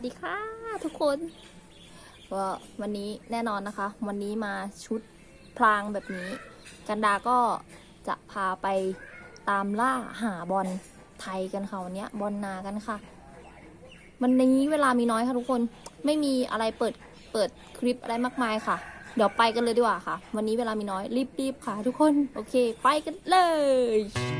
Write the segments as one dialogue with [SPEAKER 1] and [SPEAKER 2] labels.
[SPEAKER 1] สดีค่ะทุกคนก็วันนี้แน่นอนนะคะ วันนี้มาชุดพลางแบบนี้ กันดาก็จะพาไปตามล่าหาบอลไทยกันค่ะวันนี้บอลนากันค่ะ วันนี้เวลามีน้อยค่ะทุกคนไม่มีอะไรเปิดเปิดคลิปอะไรมากมายค่ะ เดี๋ยวไปกันเลยดีกว่าค่ะ วันนี้เวลามีน้อยรีบๆค่ะ ทุกคนโอเค ไปกันเลย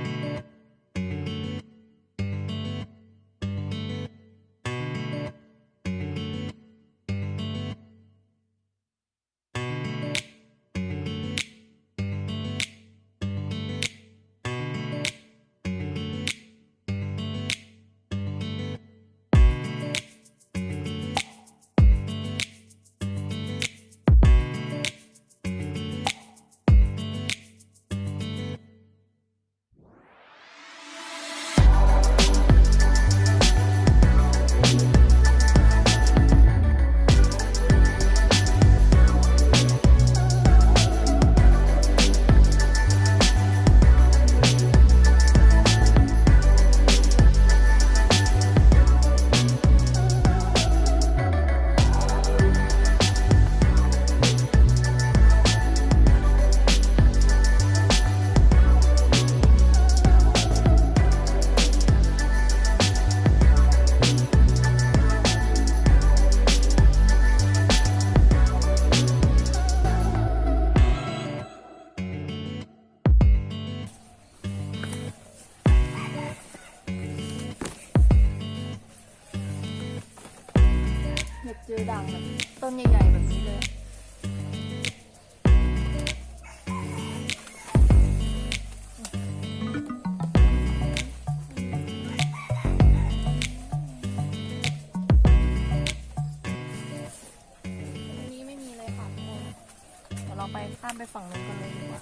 [SPEAKER 1] ฝั่งนู้นกันเลยดีกว่า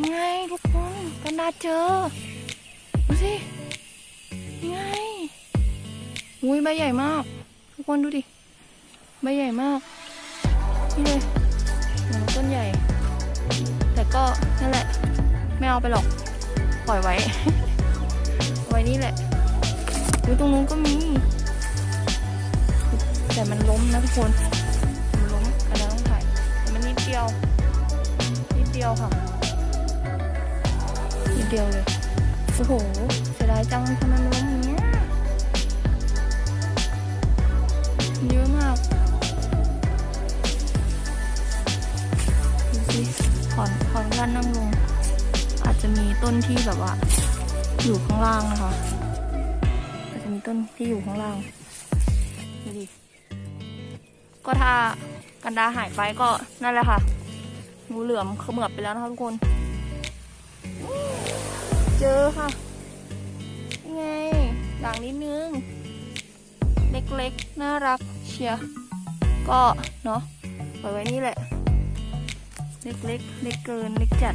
[SPEAKER 1] ไงไงทุกคนกันดาเจอ ดูสิยังไงอุ้ยใบใหญ่มาก ทุกคนดูดิ ใบใหญ่มาก นี่เลย ก็นั่นแหละ ไม่เอาไปหรอก ปล่อยไว้ ไว้นี่แหละอุ้ยตรงนู้นก็มี แต่มันล้มนะทุกคน มันล้มอันนั้นต้องถ่ายมันนิดเดียว นิดเดียวค่ะ นิดเดียวเลย โอ้โห เสียดายจังทำไมมันล้มอย่างเงี้ยเยอะมาก อนขอนด้านนั่งลง อาจจะมีต้นที่แบบว่า อยู่ข้างล่างนะคะ อาจจะมีต้นที่อยู่ข้างล่างดูดิก็ถ้ากันดาหายไปก็นั่นแหละค่ะงูเหลือมเขมือบไปแล้วนะคะทุกคน เจอค่ะนี่ไงด่างนิดนึง เล็กๆ น่ารักเชียก็เนาะปล่อยไว้นี่แหละ เล็กๆ เล็กเกิน เล็กจัด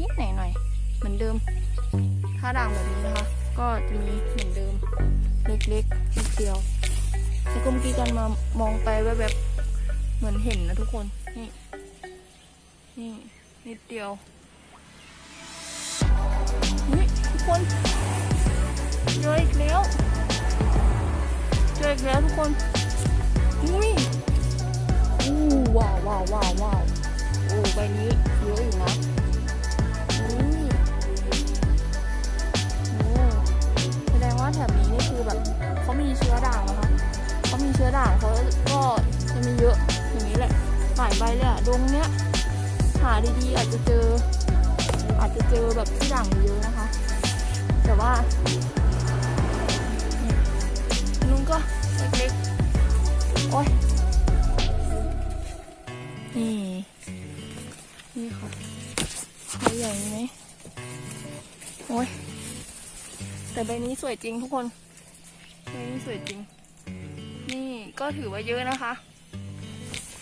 [SPEAKER 1] นิดหน่อยหน่อยเหมือนเดิม ถ้าด่างแบบนี้นะคะ ก็จะมีเหมือนเดิม เล็กๆนิดเดียวแล้วก็เมื่อกี้กันมามองไปแวบๆเหมือนเห็นนะทุกคน นี่ นี่ นิดเดียวนี่ทุกคนเจออีกแล้วเจออีกแล้วทุกคนอุ้ยอู้ว้าวว้าวว้าวว้าวโอ้ใบนี้เยอะอยู่นะือแบบเขามีเชื้อด่างนะคะเขามีเชื้อด่างเขาก็จะมีเยอะอย่างนี้แหละหลายใบเลยอะดงเนี้ยหาดีๆอาจจะเจอ อาจจะเจอแบบที่ด่างเยอะนะคะ แต่ว่านุ่งก็เล็กๆโอ้ยนี่นี่ค่ะใบใหญ่ไหมโอ้ยแต่ใบนี้สวยจริงทุกคน นี้สวยจริง นี่ก็ถือว่าเยอะนะคะ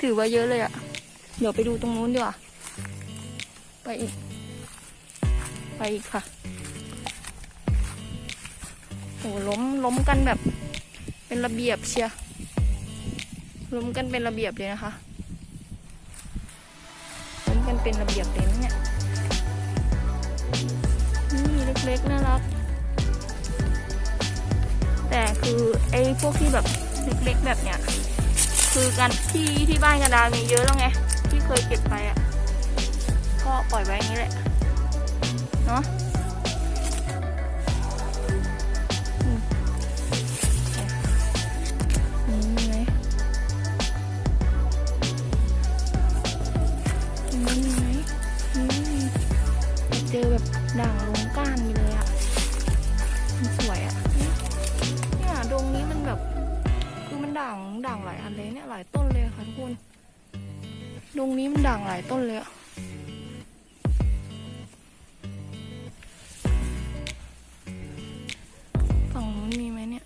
[SPEAKER 1] ถือว่าเยอะเลยอะเดี๋ยวไปดูตรงนู้นดีกว่า ไปอีก ไปอีกค่ะโอ้ล้มล้มกันแบบ เป็นระเบียบเชียล้มกันเป็นระเบียบเลยนะคะล้มกันเป็นระเบียบเลยนะเนี่ยนี่เล็กๆน่ารัก แต่คือไอ้พวกที่แบบเล็กๆแบบเนี้ยคือกันที่ที่บ้านกันดามีเยอะแล้วไงที่เคยเก็บไปอะก็ปล่อยไว้อย่างนี้แหละเนาะ เลยเนี่ยหลายต้นเลยค่ะทุกคนดงนี้มันด่างหลายต้นเลยอะฝั่งนู้นมีไหมเนี่ย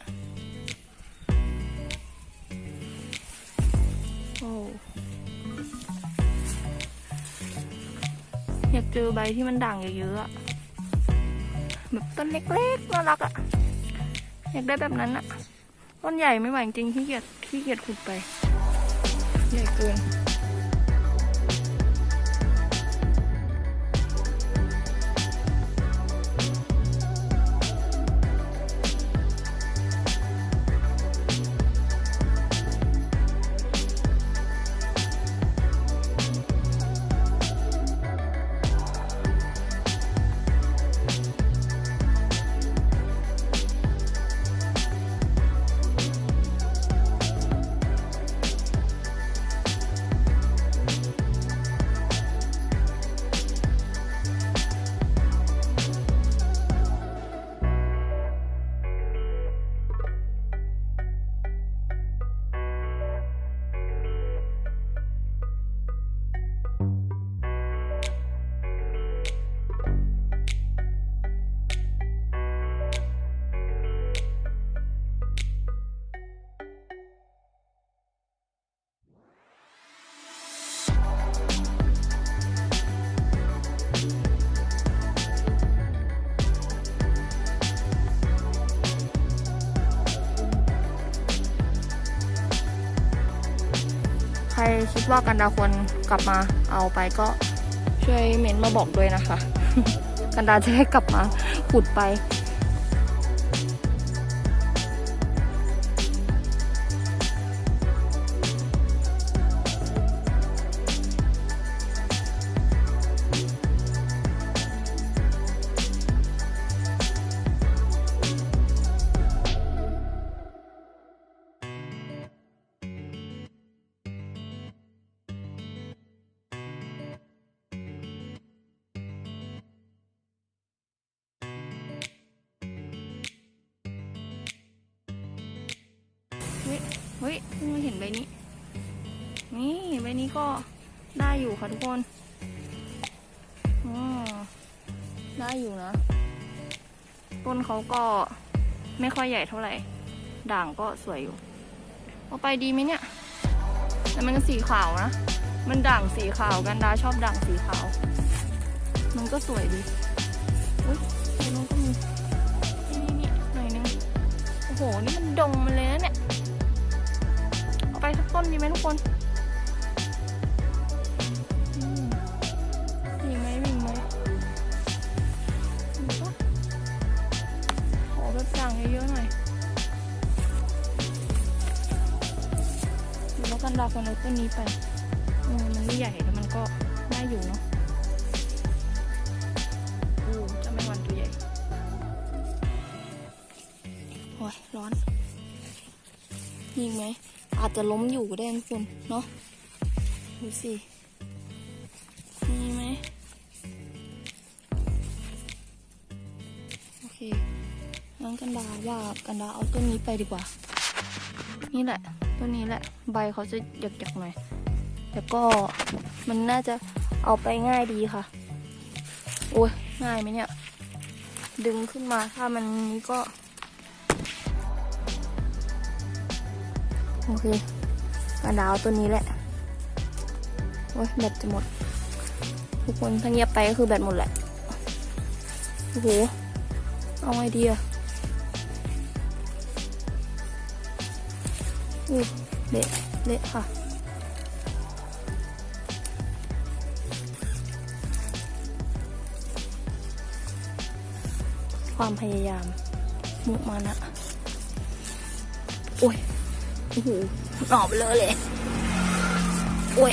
[SPEAKER 1] โอ้อยากเจอใบที่มันด่างเยอะๆอะแบบต้นเล็กๆน่ารักอะอยากได้แบบนั้นอะ ต้นใหญ่ไม่ไหวจริงขี้เกียจขี้เกียจขุดไป ใหญ่เกิน รคิดว่ากันดาควรกลับมาเอาไปก็ช่วยเม้นมาบอกด้วยนะคะ กันดาจะให้กลับมาขุดไป เฮ้ยเพิ่งมาเห็นใบนี้ นี่ใบนี้ก็ได้อยู่ค่ะทุกคนอ๋อได้อยู่นะ ต้นเขาก็ไม่ค่อยใหญ่เท่าไหร่ ด่างก็สวยอยู่ เอาไปดีไหมเนี่ย แต่มันก็สีขาวนะ มันด่างสีขาวกันดาชอบด่างสีขาว มันก็สวยดีอุ้ยตรงนู้นก็มีนี่นี่หน่อยนึง โอ้โห นี่มันดงมันเลยนะเนี่ย ต้นดีไหมทุกคนอืมมีไหมมีไหมขอแบบด่งเยอะๆหน่อยดูแล้วกันดาคนเอาต้นนี้ไปมันไม่ใหญ่แล้วมันก็ได้อยู่เนาะโอ้จะไม่วันตัวใหญ่โอ้ยร้อนมีอีกไหม อาจจะล้มอยู่ก็ได้ทุกคนเนาะดูสิมีไหมโอเคงั้นกันดาว่ากันดาเอาต้นนี้ไปดีกว่า นี่แหละต้นนี้แหละ ใบเขาจะหยักๆหน่อยแต่ก็มันน่าจะเอาไปง่ายดีค่ะ โอ้ยง่ายไหมเนี่ย ดึงขึ้นมาถ้ามันนี้ก็ โอเคกระดาวตัวนี้แหละ โอ้ยแบตจะหมด ทุกคนถ้าเงียบไปก็คือแบตหมดแหละ โอ้โห เอาไงดีอะอุ้ยเละเละค่ะความพยายาม มุมานะ โอ้ย โอ้โหหนอบเลยเลยโอ้ย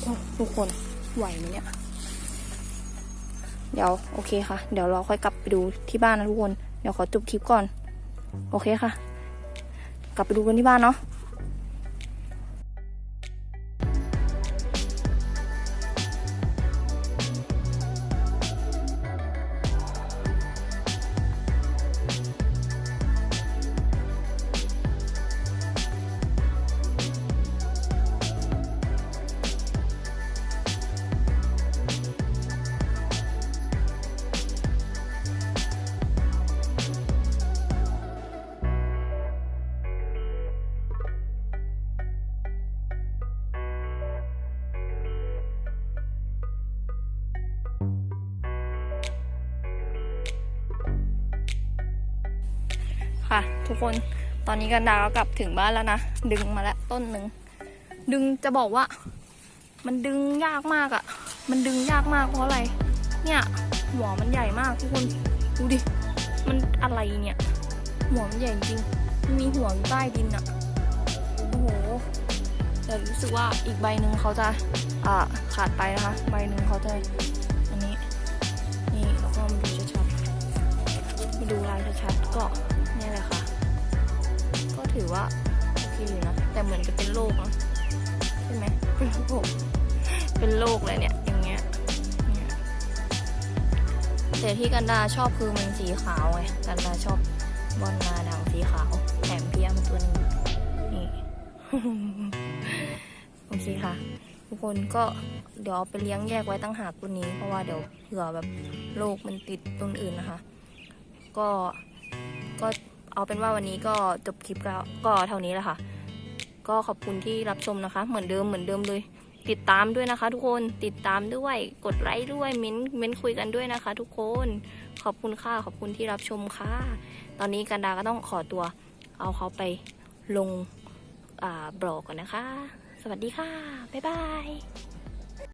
[SPEAKER 1] โอ้ทุกคนไหวไหมเนี่ย เดี๋ยวโอเคค่ะ เดี๋ยวเราค่อยกลับไปดูที่บ้านนะทุกคน เดี๋ยวขอจบคลิปก่อน โอเคค่ะ กลับไปดูกันที่บ้านเนาะ คน ตอนนี้กันดาก็กลับถึงบ้านแล้วนะ ดึงมาแล้วต้นหนึ่ง ดึงจะบอกว่า มันดึงยากมากอะ่ะ มันดึงยากมากเพราะอะไร เนี่ยหัวมันใหญ่มากทุกคน ดูดิ มันอะไรเนี่ย หัวมันใหญ่จริง มีหัวอยู่ใต้ดินอะ่ะ โอ้โหแต่รู้สึกว่าอีกใบหนึ่งเขาจะอ่าขาดไปนะคะ ใบหนึ่งเขาจะอันนี้ นี่แล้วก็มดูชัดๆดูลายชัดๆก็เนี่ยแหละค่ะ ถือว่าโอเคอยู่นะแต่เหมือนจะเป็นโรคนะใช่ไหมเป็นโรคเป็นโรคเลยเนี่ยอย่างเงี้ยเนี่ยแต่ที่กันดาชอบคือมันสีขาวไงกันดาชอบบอลนาด่างสีขาวแถมเพียมตัวนึงนี่โอเคค่ะ ทุกคนก็เดี๋ยวเอาไปเลี้ยงแยกไว้ตั้งหากตัวนี้ เพราะว่าเดี๋ยวเผื่อแบบโรคมันติดต้นอื่นนะคะ ก็ก็ เอาเป็นว่าวันนี้ก็จบคลิปแล้วก็เท่านี้แหละค่ะ ก็ขอบคุณที่รับชมนะคะ เหมือนเดิมเหมือนเดิมเลย ติดตามด้วยนะคะ ทุกคนติดตามด้วยกดไลค์ด้วยเม้นเม้นคุยกันด้วยนะคะ ทุกคนขอบคุณค่ะขอบคุณที่รับชมค่ะ ตอนนี้กันดาก็ต้องขอตัว เอาเขาไปลงอ่าบล็อกก่อนนะคะ สวัสดีค่ะบ๊ายบาย